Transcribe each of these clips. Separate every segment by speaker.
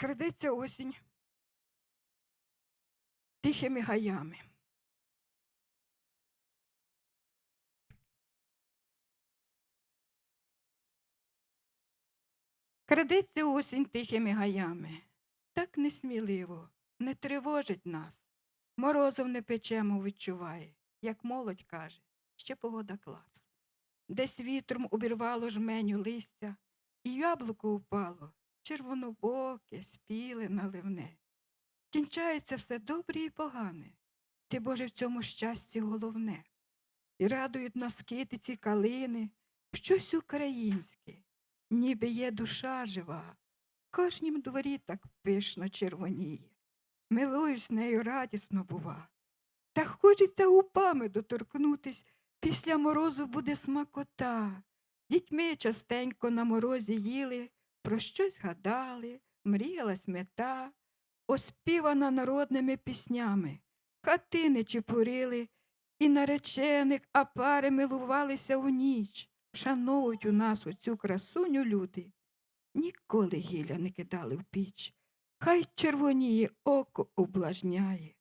Speaker 1: Крадеться осінь тихими гаями. Крадеться осінь тихими гаями. Так несміливо, не тривожить нас. Морозом не печемо відчуває, як молодь каже, ще погода клас. Десь вітром обірвало жменю листя, і яблуко упало, червонобоке, спіле, наливне. Кінчається все добре і погане. Ти, Боже, в цьому щасті головне. І радують нас китиці калини, щось українське, ніби є душа жива. В кожнім дворі так пишно червоніє. Милуюсь нею радісно бува. Та хочеться губами доторкнутись, після морозу буде смакота. Дітьми частенько на морозі їли, про щось гадали, мріялась мета, оспівана народними піснями. Хатини чепурили, і наречених, а пари милувалися у ніч. Шанують у нас оцю красуню люди. Ніколи гілля не кидали в піч. Хай червоніє око облажняє.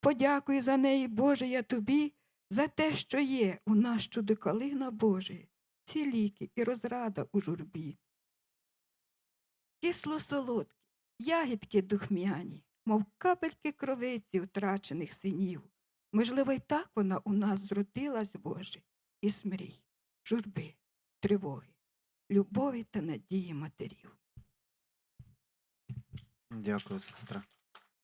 Speaker 1: Подякую за неї, Боже, я тобі, за те, що є у нас чудо-калина Божий, ці ліки і розрада у журбі. Кисло солодкі, ягідки духмяні, мов капельки кровиці втрачених синів. Можливо, й так вона у нас зродилась, Боже, і смрій, журби, тривоги, любові та надії матерів.
Speaker 2: Дякую, сестра.